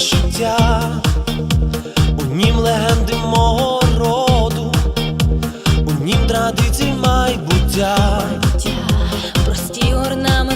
вишиття, у нім легенди мого роду, у нім традицій майбуття. Прості орнаменти